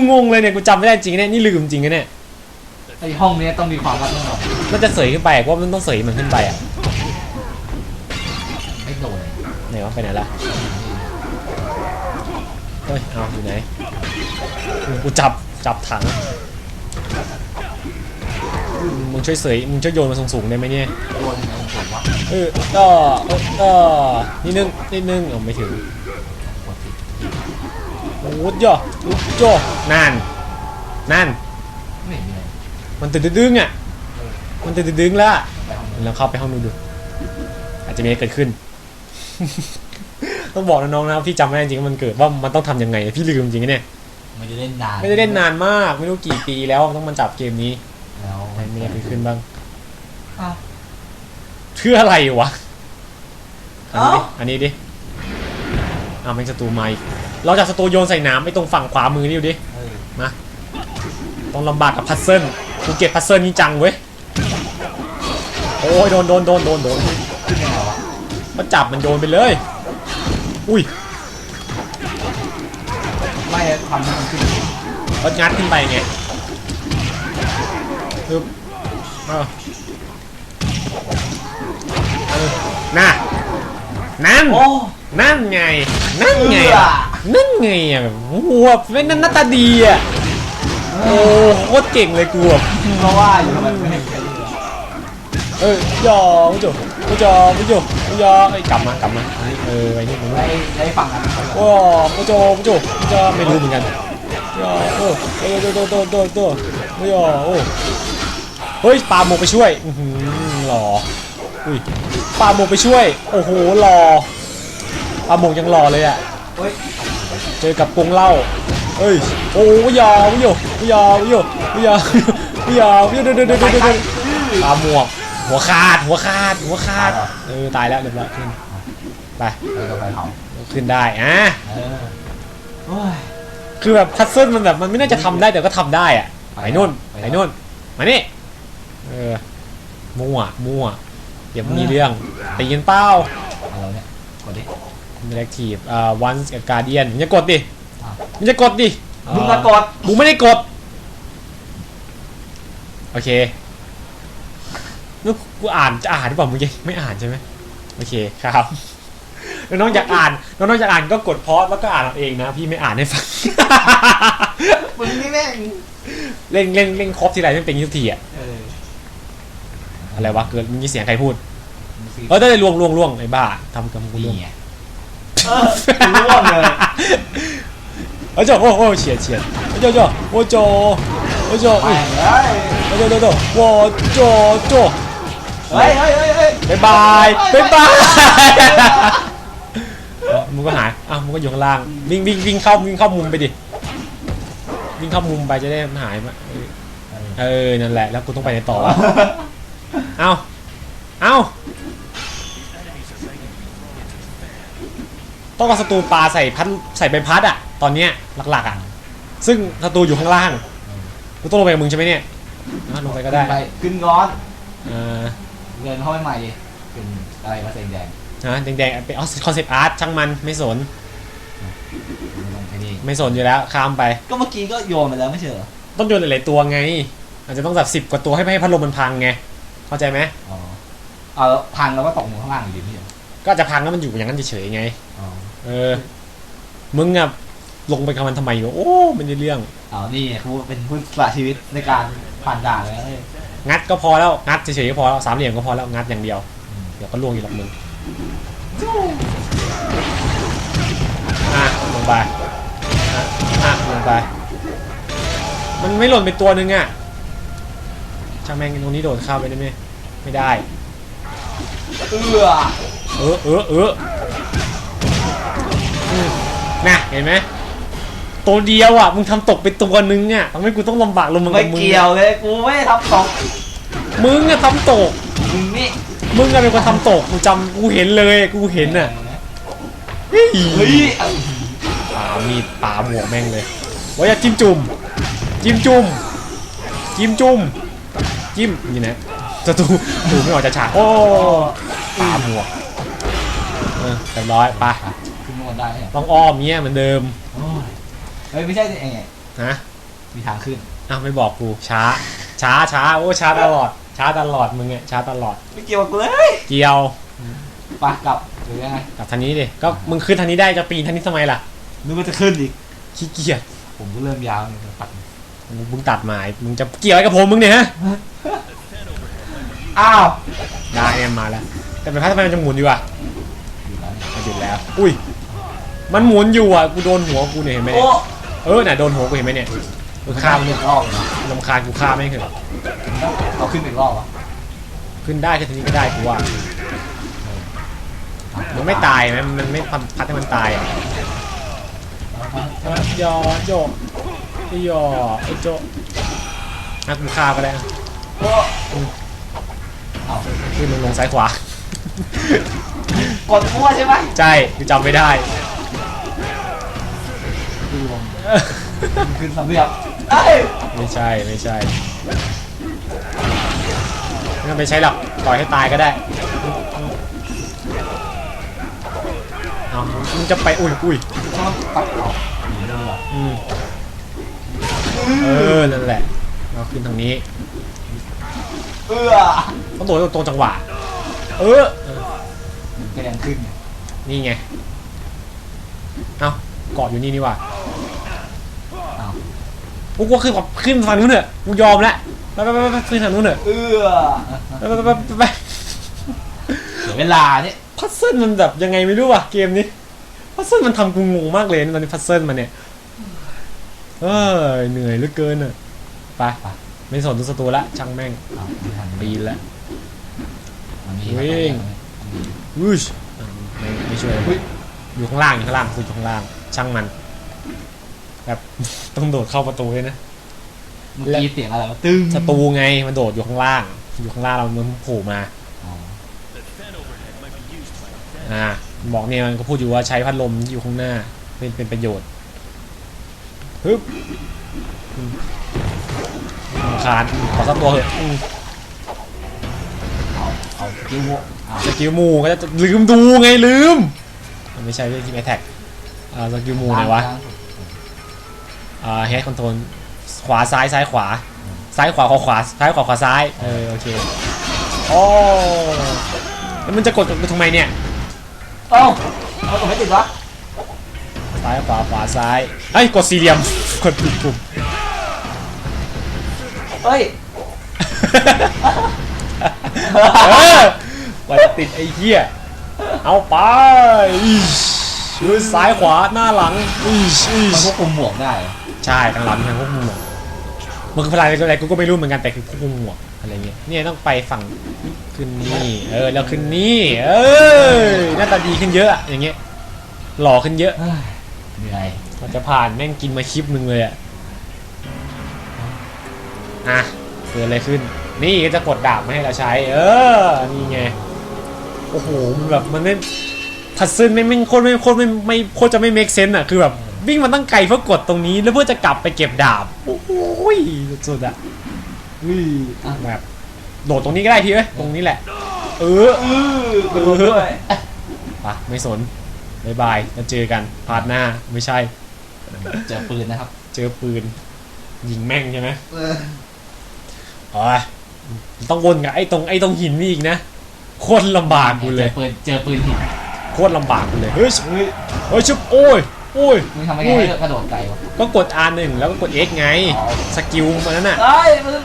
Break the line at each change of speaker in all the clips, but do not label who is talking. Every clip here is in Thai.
เอ้า
เอ้ากูงงเลยเนี่ยกูจำไม่ได้จริงเนี่ยนี่ลืมจริงนะเนี่ย
ไอห้องเนี้ยต้องมีความลับแน่นอน
มันจะเสยขึ้นไปว่ามันต้องเสยมันขึ้นไปอะ
ไม่โดน
ไหนวะไปไหนละเฮ้ยเอาอยู่ไหนกูจับจับถังมึงช่วยเสยมึงช่วยโยนมาสูงๆได้ไหมเนี่ย
โดนยังไงผมวะ
เออก็เออก็นิดนึงนิดนึงเอาไม่ถึง
ปวดติด
โอ้ยจ่อโอ้ยจ่อนั่น นั่น
ไม่เห็นมีอะไร
มันตื่นดึงๆอะ มันตื่นดึงๆแล้วอะ
ไปห้องนู้น
เราเข้าไปห้องนู้นดู อาจจะมีอะไรเกิดขึ้น ต้องบอกนะน้องนะพี่จำไม่ได้จริงๆว่ามันเกิดว่ามันต้องทำยังไง พี่ลืมจริงๆเนี่ย
ไม่ได้เล่นนาน
ไม่ได้เล่นนานมาก ไม่รู้กี่ปีแล้วต้องมาจับเกมนี้
แล้ว
อะไรมีอะไรเกิดขึ้นบ้าง
อ้าว
เพื่ออะไรวะ อันนี้
เอ้า
ดิ อันนี้ดิอ้าวเป็นศัตรูไม้ เราจากศัตรูโยนใส่น้ำไปตรงฝั่งขวามือนี่ดูดิ
เออ
ต้องลำบากกับพัซเซิลกูเก็บพัซเซิลนี่จังเว้ยโอ้ยโดนโดนโดนโดนโดน
ขึ้นยังไงวะ
มาจับมันโยนไปเลย อุ้ย
ไม่ทำให้มันขึ้น
ก็งัดขึ้นไปไงปึ๊บเออเออน่ะนั่น
โอ้
นั่นไง นั่นไง
เอื้อ
อะ นั่นไงอะหัวเป็นนั่นหน้าตาดีอะโอ้โคตรเก่งเลยกูอะ
เพราะว่าอยู่ทำไมไม่ให้ใครเลย
เอ้ยยอไม่จบไม่จบไม่จบไม่ยอเอ้ยกลับมากลับมาอันนี้เออไอ้นี่มึง
ได้ได้ฝั่งนั้น
โอ้ไม่จบไม่จบไม่จบไม่รู้เหมือนกันยอโอ้เออโดโดโดโดโดไม่ยอโอ้เฮ้ยปาโมกไปช่วยอือหือหล่ออุ้ยปาโมกไปช่วย โอ้โหหล่อปาโมกยังหล่อเลยอะ
เฮ้ย
เจอกับกงเล้าเอ้ยโอ้ยอยอไม่ยอไม่ยอไม่ยอไม่ยอไม่ยอเดี๋ยวเดี๋ยเดี๋ยวเดี๋ยวเดี๋ยวปาหมวกหัวขาดหัวขาดหัวขาดเออตายแล้วเรียบร้อยขึ้นไปขึ้นได้อะ
โอ้ย
คือแบบพัซเซิลมันแบบมันไม่น่าจะทำได้แต่ก็ทำได้อะไปนู่น
ไป
ไปนู่นมานี่เออมั่วมั่วเดี๋ยวมีเรื่องตีกันเป้า
อะไรเนี่ยกดดิ
เด i กทีฟอ่าวันส์กับการเดียนมึงจะกดดิ
อ้าว
มึงจะกดดิ
มึงมากด
กูไม่ได้กด โอเคแล้วกูอ่านจะอ่านหรือเปล่ามึงยังไม่อ่านใช่ไหมโอเคครับแล้วน้องอยากอ่านน้องๆอยากอ่านก็กดพอสแล้วก็อ่านเอาเองนะ พี่ไม่อ่านให้ฟัง
มึงนี่แม่ง
เล่นเล่นเล่นครบทีไรไม่เป็นอย่างนี้ทุกทีอะ
เออ
อะไรวะเกิดมีเสียงใครพูด
มึงสิ
เออได้เลยล่วงล่วงล่วงไอ้บ้าทำกับกูล่วง
นี่ไง เออร่วงเลย
เอ้ยโจโอ้โอ้เฉียดเฉียดเอ้ยโจโจโอ้โจโอ้โจ
ไป
อุ้ย
เฮ้ย
โอ้โจโจโจโอ้โจโจ
เฮ้ยเฮ้ยเฮ้ยเฮ้ย
บายบายบายบายมึงก็หายอะมึงก็อยู่ข้างล่างวิ่งวิ่งวิ่งเข้าวิ่งเข้ามุมไปดิวิ่งเข้ามุมไปจะได้มันหายมาเออเออนั่นแหละแล้วกูต้องไปไหนต่อวะเอ้าเอ้า ต้องเอาศัตรูปลาใส่พัดใส่ใบพัดอะ ตอนเนี้ยหลักๆอะ ซึ่งศัตรูอยู่ข้างล่างกูต้องลงไปกับมึงใช่ไหมเนี่ยอะลงไปก็ได้
ขึ้นไปขึ้นก้อน
อ่า
เงินเข้าไปใหม่ดิเป็นอะไรมาเซ็งแดง
นะแดงๆเป็นคอนเซปต์อาร์ตช่างมันไม่สน
ไม่ต้องไอ้นี่
ไม่สนอยู่แล้วข้ามไป
ก็เมื่อกี้ก็โยนไปแล้วไม่ใช่เหรอ
ต้องโยนหลายๆตัวไง อาจจะต้องแบบสิบกว่าตัวให้ไม่ให้พัดลมมันพังไง เข้าใจไหม
อ๋อเอาแล้วพังแล้วก็ตกลงข้างล่างอยู่ดีไม่ใช่เหรอ
ก็อาจจะพังแล้วมันอยู่อย่างนั้นเฉยๆไง
อ๋อ
เออ มึงอะลงไปกับมันทำไมวะโอ้มันจะเรื่อง
เอานี่เขาเป็นผู้สละชีวิตในการผ่านด่านเลยนะเฮ้ย
งัดก็พอแล้ว งัดเฉยๆก็พอแล้วสามเหลี่ยมก็พอแล้ว งัดอย่างเดียว
อืม
เดี๋ยวก็ล่วงอยู่หรอกมึงอะลงไปอะอะลงไป มันไม่หล่นไปตัวนึงอะช่างแม่งตรงนี้โดดเข้าไปได้ไหมไม่ได้
เอื้อ
เออเออเอออืม น่ะเห็นไหมตัวเดียวอะมึงทำตกไปตัวนึงอะทำให้กูต้องลำบากลงมา
ไม่
กับมึง
เกี่ยวเลยกูไม่ได้ทำตก
มึงอะทำตก
มึงนี่
มึงอะเป็นคนทำตกกูจำกูเห็นเลยกูเห็นอะเฮ้ย
เฮ้ย
ปามีดปาหมวกแม่งเลยว่าอยากจิ้มจุ่มจิ้มจุ่มจิ้มจุ่มจิ้มนี่นะจะตูตูไม่ออกจากฉากโอ้ปาหมวกเออเรียบร้อยไป
ขึ้นมา ได้เนี่ย
ต้องอ้อมเงี้ยเหมือนเดิม
โอ้ยเฮ้ยไม่ใช่ไอ้ไง
ฮะ
มีทางขึ้น
อ้าวไม่บอกกูช้า ช้าช้าโอ้ช้าตลอด ช้าตลอดมึงไงช้าตลอด
ไม่เกี่ยวกับกูเลย
เกี่ยว
ไปกลับหรือยังไง
กลับทางนี้ดิก็มึงขึ้นทางนี้ได้จะปีนทางนี้ทำไมล่ะ
นึกว่าจะขึ้นอีก
ขี้เกียจ
ผมก็เริ่มยาวเลยปัด
มึงมึงตัดหมายมึงจะเกี่ยวอะไรกับผมมึงเนี่ยฮะ
อ้าว
ได้เนี่ยมาแล้ว แต่เป็นพัดทำไมมันจะหมุนอยู่อะ
อยู่แล้วเนี่ย
มันหยุดแล้ว อุ้ย มันหมุนอยู่อะกูโดนหัวกูเนี่ยเห็นไหม
โอ้
เนี่ยเออน่ะโดนหัวกูเห็นไหมเนี่ยกูฆ่ามัน
อี
เนี่ย
กรอบเลยนะ
ลำคาญกูฆ่าไม่งเถอะ
เอาขึ้นอีกรอบอะ
ขึ้นได้ขึ้นทางนี้ก็ได้กูว่ามันไม่ตายไหมมันไม่พัดพัดให้มันตายอะยอโยไอ้ยอไอ้โจนักกูฆ่าก็ได้อะ
โอ้เอา
ขึ้นลงลงซ้ายขวา
กดมั่วใช่ไหม
ใช่กูจำไม่ได้
ดูลง ขึ้นสำเร็จเอ้ย
ไม่ใช่ไม่ใช่ไม่ต้องไปใช้หรอกปล่อยให้ตายก็ได้เอามึงจะไปอุ้ยอุ้ย
ต้องปัดเอาหนีเลยเหรอ
อืมเออนั่นแหละเราขึ้นทางนี้
เอื้อ
ต้องโดดตรงจังหวะ เออเออ
มันก็ยังขึ้นไง
นี่ไง เอ้าเกาะอยู่นี่นี่หว่า
อ้าว
กูก็ขึ้นกับขึ้นฝั่งนู้นเถอะกูยอมแล้วไปไปไปไปขึ้นทางนู้นเถอะ
เอื้อ
ไปไปไปไปไป
เสียเวลาเนี่ย
พัซเซิลมันแบบยังไงไม่รู้ว่ะเกมนี้พัซเซิลมันทำกูงงมากเลยนะตอนนี้พัซเซิลมันเนี่ยเอ้ยเหนื่อยเหลือเกินอะไปไปไม่สนทุกสตูละช่างแม่ง
อ้าวไม่ทัน
ปีนละ
มันมี
วิ่งวูชอะไม่ไม่ช่วยเลยอยู่ข้างล่างอยู่ข้างล่างคุณอยู่ข้างล่าง ช่างมัน แบบ ต้องโดดเข้าประตูเลยนะ
เมื่อกี้เสียงอะไรวะตึ้ง
สตูไงมันโดดอยู่ข้างล่าง อยู่ข้างล่างเรามันโผล่มา
อ๋อ
อ่าบอกเนี่ยมันก็พูดอยู่ว่าใช้พัดลมที่อยู่ข้างหน้า เป็นเป็นประโยชน์ฮึบอืมรำคานขอสักตัวเถอะอืม
เอาเอากิ้วโวอ้าว
สกิลหมูก็จะลืมดูไงลืมมันไม่ใช่เรื่องทีมแอทแท็กอ่าสกิลหมูไหนวะ
ล่างสุด
อ่า เฮดคอนโทรลขวาซ้ายซ้ายขวา ซ้ายขวาขวาขวาซ้ายขวาขวาซ้าย เออโอเคโอ้แล้วมันจะกดกดทำไมเนี่ย
เอ้าเอาผมไม่ติดวะ
ซ้ายขวาขวาซ้ายเอ้ยกดสี่เหลี่ยมกดผิดปุ่ม
เฮ้ย
เออว่าจะติดไอ้เหี้ยเอาไปอิชมือซ้ายขวาหน้าหลังอิชอิ
มัน
ช
ควบคุมหมวกได้เหรอ
ใช่ทางหลังทางพวกมึงหมวกมันคือพลังอะไรกูก็ไม่รู้เหมือนกันแต่คือพวกมึงหมวกอะไรเงี้ยเนี่ยต้องไปฝั่งขึ้นนี่เออแล้วขึ้นนี่เออหน้าตาดีขึ้นเยอะอะอย่างเงี้ยหล่อขึ้นเยอะ
เฮ้ยเหนื่อย
เราจะผ่านแม่งกินมาคลิปหนึ่งเลยอะอะเกิดอะไรขึ้น นี่ก็จะกดดาบมาให้เราใช้ เออนี่ไงโอ้โหมันแบบมันไม่พัซซึนไม่ไม่โคตรไม่โคตรไม่ไม่โคตรจะไม่เมคเซนต์อะคือแบบ วิ่งมาตั้งไกลเพื่อกดตรงนี้ แล้วเพื่อจะกลับไปเก็บดาบ โอ้โหสุดๆอะ
เฮ้ยอะ
แบบโดดตรงนี้ก็ได้พี่เอ้ยตรงนี้แหละ เออ
เออกระโดดด้วย
ปะไม่สนบายบายแล้วเจอกันพาร์ทหน้าไม่ใช่
เจอปืนนะครับ
เจอปืน ยิงแม่งใช่ไหม
เออ
อ๋อต้องวนกับไอ้ตรงไอ้ตรงหินนี่อีกนะโคตรลำบากกูเลย
เจอปืนเจอปืนหิน
โคตรลำบากกูเลย เฮ้ย
เฮ้ย
เฮ้ยชุบโอ้ยโอ้ย
มึงทำไงให้กระโดดไกลวะ
ก็กด R1 แล้วก็กด X ไง
อ๋อ
สกิลมันนั่นน่ะ
เอ้ยมึง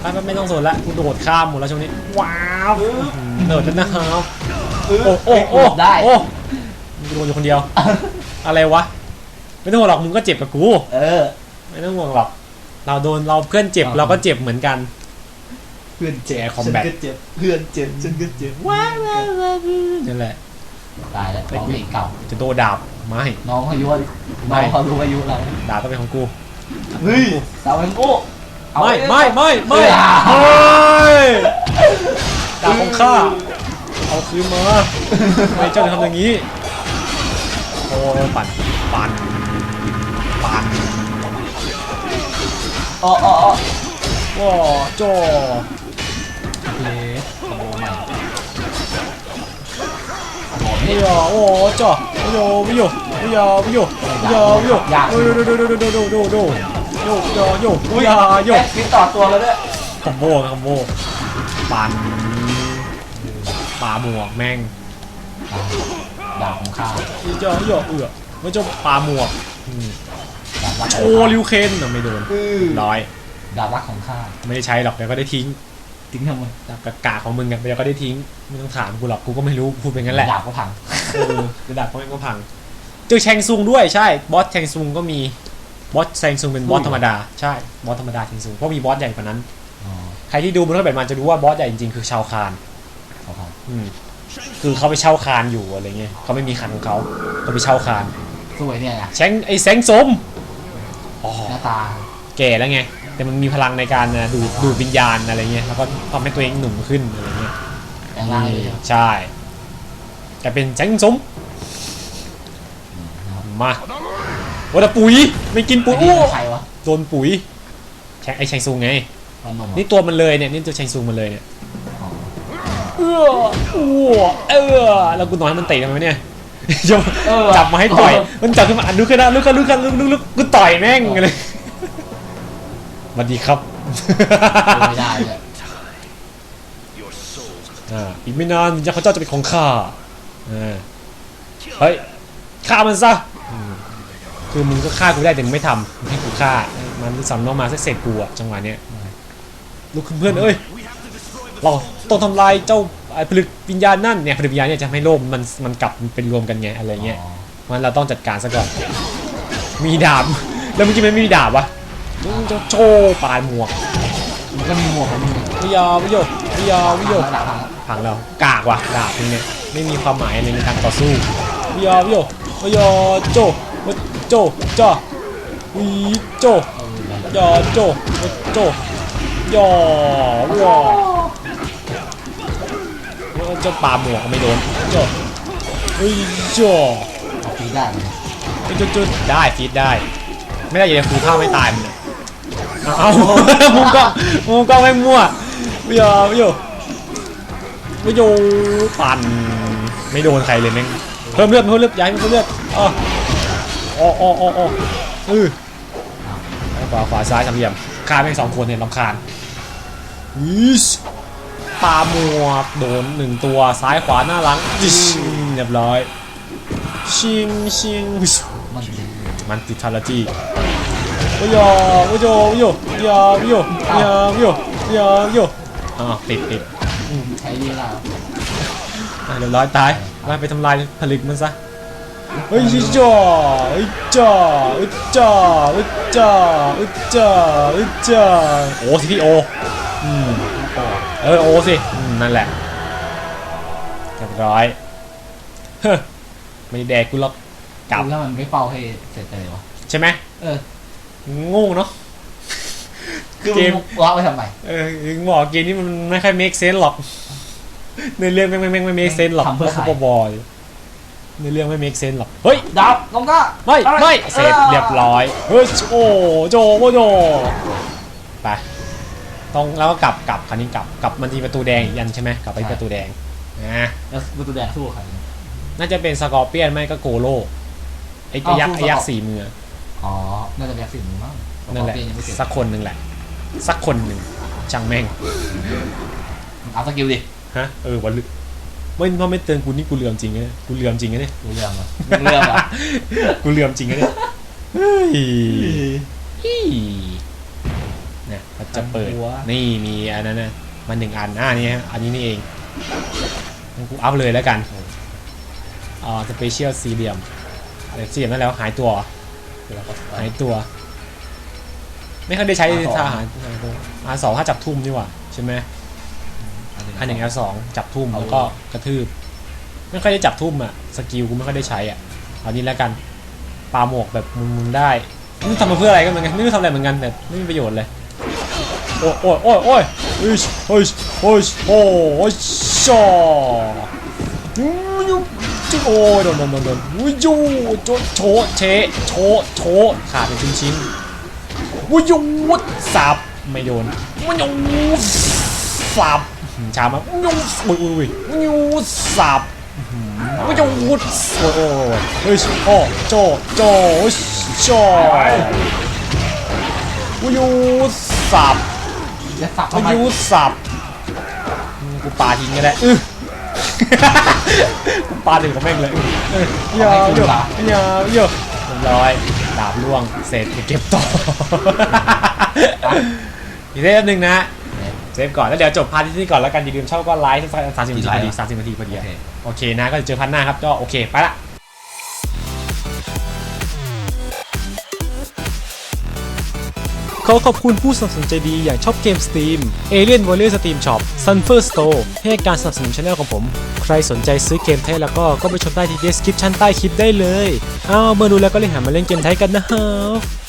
ไม่ไม่ไม่ต้องสนละกูโดดข้ามหมดแล้วช่วงนี้ ว้าวโดดแล้วนะครับ
เโอ้
โอ้โอ้
หลบได้
โอ้มึงโดนอยู่คนเดียว อะไรวะ ไม่ต้องห่วงหรอกมึงก็เจ็บกับกู
เออ
ไม่ต้องห่วงหรอก เราโดนเราเพื่อนเจ็บ
อ๋อ
เราก็เจ็บเหมือนกัน
เพื่อนเจ็บ
Air Combat
ฉันก็เจ็บเพื่อนเจ็บ ฉันก็เจ็บ ว้าวว้าวว้าว
นั่นแหละ
ตายแล้วน้องเพลงเก่า
จะโดนดาบไม่
น้องเขาอายุน้
ไม่
องเขารู้อายุเรา
ดาบต้องเป็นของกู
เฮ้ยสาวเอ็งโก้เอา
ไม่
เอ้ย
ไม่ไม่ไม่
เอ้ย
ไม่ดาบของข้าเอาคืนมาทำไมเจ้าถึงทำอย่างนี้โอ้ยปั่นปั่นปั่น
อ๋ออ๋ออ๋อ
ว้าจ่อเลส
คอมโบใหม่คอมโบให
ไม่ยอโอ้จ่อไม่ยอไม่ยอไม่ยอไม่ยอไม่ยอไม่ยอโอ้โดโดโดโดโดโดโดโยโยโยโยโย
แอสวิตต่อตัวแล้วด้วย
คอมโบคอมโบปันปลาหมวกแม่ง
ดาบของข้า
โยโยเอือไม่จบปลาหมวกอืม
ดาบรัก
โอ้ริวเคนน่ะไม่โดน
อือ
ร้อย
ดาบรักของข้า
ไม่ได้ใช้หรอกเดี๋ยวก็ได้ทิ้ง
ทิ้งทำไม
ดาบกากาของมึงอะเดี๋ยวก็ได้ทิ้งไม่ต้องถามกูหรอกกูก็ไม่รู้พูดเป็นงั้นแหละ
ดาบก็พัง
เออเดี๋ยวดาบก็ไม่ก็พัง เจอแชงซุงด้วยใช่บอสแชงซุงก็มีบอสแชงซุงเป็นบอสธรรมดาใช่บอสธรรมดาแชงซุงเพราะมีบอสใหญ่กว่านั้น
อ๋อ
ใครที่ดูมันก็แบบมันจะรู้ว่าบอสใหญ่จริงๆคือชาวคาน
ขอพัง
อืมคือเขาไปเช่าคานอยู่อะไรเงี้ยเขาไม่มีคันของเขาเขาไปเช่าคาน
สวยเนี่ยนะ
แชงไอ้แสงสมอ๋อ
หน้าตา
แก่แล้วไง แต่มันมีพลังในการนะดูดดูดวิญญาณอะไรเงี้ยแล้วก็ทำให้ตัวเองหนุ่มขึ้นอะไรเงี้ย
แปลงร่างเลย
ใช่แต่เป็นแสงสม
นะครับ
มาวัดปุ๋ยไม่กิน
อั
ปุ๋
น
ย
นี้
อู้
เป็นใครวะ
โดนปุ๋ยแชงไอ้แชงซุงไง
วันนมเหรอ
นี่ตัวมันเลยเนี่ยนี่ตัวแชงซุงมันเลยเนี่ย
อ๋อ
เอออ้วเออแล้วกูน้อยมันเตะทำไมเนี่ยจะ
เออ
จับมาให้ต่อยมันจับขึ้นมาอะลุกขึ้นนะลุกขึ้นลุกขึ้นลุกลุกลุกกูต่อยแม่งเลย สวัสดีครับ
ไม่ได้เลย
อ่าอีกไม่นานยักษ์เขาเจ้าจะเป็นของข้าอ่าเฮ้ยฆ่ามันซะอืมคือมึงก็ฆ่ากูได้แต่มึงไม่ทำมึงให้กูฆ่ามันสำนองมาสักเสร็จกูอะจังหวะเนี้ยลุกขึ้นเพื่อนเอ้ยเราต้องทำลายเจ้าไอ้ผลึกวิญญาณนั่นเนี่ยผลึกวิญญาณเนี่ยจะทำให้โลกมันมันกลับเป็นรวมกันไงอะไรเงี้ย
อ๋อ
มันเราต้องจัดการซะก่อนมีดาบแล้วเมื่อกี้มันไม่มีดาบวะ มึงจะโชว์ปลายหมวก
มันก็มีหมวกของมึง
วิยาวิโยวิยาวิโย
ดาบพัง
พังแล้วกากว่ะดาบมึงเนี่ยไม่มีความหมายอะไรในการต่อสู้วิยาวิโยวิยาโจวิโจจ้าวิโจ
เออ
ยาโจวิโจยาว้าแล้วเจ้าปลาหมวกก็ไม่โดนโจวิโจ
เอาปีได้เลย
จุดจุดๆได้ฟีดได้ ไม่ได้อย่าคูท่าไม่ตายมันเลย เอามุมกล้องมุมกล้องไม่มั่วไม่ยอมไม่ยอมไม่โยปั่นไม่โดนใครเลยแม่งเพิ่มเลือดเพิ่มเลือดย้ายเพิ่มเลือดอ๋ออ๋ออ๋ออ๋ออ๋อเออขวาขวาซ้ายสามเหลี่ยมฆ่าแม่งสองคนเนี่ยลำคาญยิสปาหมวกโดนหนึ่งตัวซ้ายขวาหน้าหลังยิชเรียบร้อยชิงชิงวิช
มันดี
มันติทาราจีโอ้ยโอ้ยโอ้ยโอ้ยโอ้ยโอ้ยโอ้ยโอ้ยโอ้ยโอ้ยอ่าติดติด
ใช้ดีแล้ว
อะเรียบร้อยตายมาไปทำลายผลึกมันซะเฮ้ยจ้าเฮ้ยจ้าเฮ้ยจ้าเฮ้ยจ้าเฮ้ยจ้าเฮ้ยจ้าโอ้ทีพีโออืมเออโอสิอืมนั่นแหละเรียบร้อยเฮ้อไม่ได้แดกกูหรอกกลับ
แล้วมันไม่เฝ้าให้เสร็จเลยวะ
ใช่ไหม
เออ
โง่เนาะ
คือ
เก
มึ
ม
งล็อกไว้ทำไม
เออถึงบอกเกมนี้มันไม่ค่อย make sense หรอกในเรื่องไม่ไม่ไม่ไม่ make sense หรอก
ทำเพื่อใคร
บอยในเรื่องไม่ make sense หรอกเฮ้ย
ดาบลงก็
ไม่ไม่เสร็จเรียบร้อยเฮ้ยโอ้โจโอ้โจไปต้องแล้วก็กลับกลับคันนี้กลับกลับมันทีประตูแดงอีกอันใช่ไหมกลับไปประตูแดงนะ
แล้วประตูแดงสู้กับใคร
น่าจะเป็นสกอร์เปียนไม่ก็โกโลไอ้ไอ้ยักษ์
อ๋อ
ไอ้ยักษ์
สู้
สี่มือ
อ๋อ น่าจะแบกสิ่งมึงมั้ง
นั่นแหละ
เปลี่ยยังไม่เสร็จ
สักคนหนึ่งแหละ สักคนหนึ่งจังแม่ง
เอาสกิลดิ
ฮะ เออวันลึกไม่พอไม่เตือนกูนี่กูเหลือมจริงนะกูเหลือมจริงนะเนี่ย
รู้เรื่องเหรอรู้เรื่องเหรอ
กูเหลือมจริงนะเนี่ยเฮ้ยฮี่เนี่ยมันจะเปิด
หัว
นี่มีอันนั้นนะมันหนึ่งอันอ่านี่ฮะ อันนี้นี่เองงั้นกูอัพเลยแล้วกัน อ่าสเปเชียลสี่เหลี่ยมอะไรสี่เหลี่ยมนั่นแล้วหายตัว
แล้วก็
หายตัว ไม่เคยได้ใช้
R2
ทหารอาสองถ้าจับทุ่มนี่หว่าใช่ไหมอันหนึ่งอันสองจับทุ่ม
เอา
แล้วก็กระทืบ ไม่ค่อยได้จับทุ่มอะสกิลกูไม่ค่อยได้ใช้อะเอานี้แล้วกันปาหมวกแบบมุมๆได้ไม่รู้ทำมาเพื่ออะไรก็เหมือนกันไม่รู้ทำอะไรเหมือนกันแต่ไม่มีประโยชน์เลยโอ้ยโอ้ยโอ้ยโอ้ยโอ้ยโอ้ยโอ้ยโอ้ยชอยูยู จิโอ้ยโดนโดนโดนโดนวูยูโจโชะเชะโชะโชะขาดเป็นชิ้นๆวูยูสับไม่โดนวูยูสับช้ามากยูอุ้ยอุ้ยยูสับอื้อหือโอ้ยวุดโอ้ยโอ้ยเฮ้ยโอ้โจโจโอ้ยโจวิวสับ
จะสับ
วิ
ทำไม
วสับอืมกูปาทิ้งก็ได้อื้อ กูปาถึงกับแม่งเลยอื้อเยอะเยอะเยอะเยอะเรียบร้อยดาบล่วงเสร็จไปเก็บต่ออีกเรื่องหนึ่งนะเซฟก่อนแล้วเดี๋ยวจบพาร์ทที่นี่ก่อนแล้วกันอย่าลืมชอบก็ไลค์สักสามสิบนาทีพอดีสามสิบนาทีพอดี
โอเค
โอเคนะก็จะเจอพันหน้าครับก็โอเคไปละ ขอขอบคุณผู้สนับสนุนใจดีอย่างช็อปเกมสตรีม Alien Warrior Steam Shop Sunfer Store ให้การสนับสนุนช anel ของผม ใครสนใจซื้อเกมไทยแล้วก็ก็ไปชมได้ที่ description ใต้คลิปได้เลยเอาเมื่อดูแล้วก็เลยหามาเล่นเกมไทยกันนะครับ